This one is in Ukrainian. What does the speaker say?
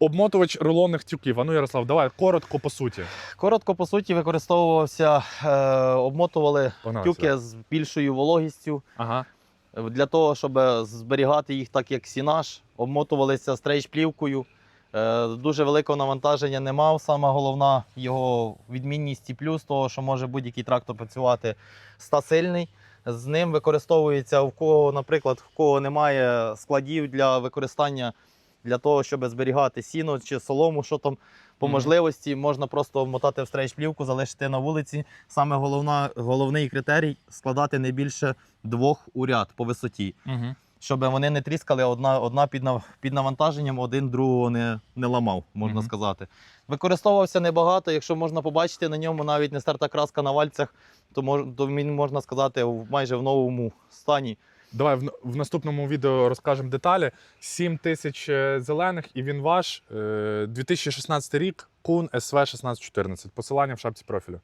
Обмотувач рулонних тюків. Ану, Ярослав, давай коротко по суті. Коротко, по суті, використовувався, е, обмотували Погнали тюки сюди. з більшою вологістю. Ага. Для того, щоб зберігати їх так, як сінаж, обмотувалися стрейч-плівкою. Е, Дуже великого навантаження не мав. Сама головна його відмінність і плюс того, що може будь-який трактор працювати стасильний. З ним використовується в кого, наприклад, в кого немає складів для використання для того, щоб зберігати сіно чи солому, що там по можливості можна просто вмотати в стрейч-плівку, залишити на вулиці. Саме головна, головний критерій складати не більше двох у ряд по висоті, Угу. щоб вони не тріскали одна, одна під, нав- під навантаженням, один другого не, не ламав, можна Мгм. сказати. Використовувався небагато, якщо можна побачити на ньому навіть не старта краска на вальцях, то, мож, то він можна сказати в- майже в новому стані. Давай в, в наступному відео розкажемо деталі. 7 тисяч е, зелених, і він ваш. Е, 2016 рік, Кун СВ 1614. Посилання в шапці профілю.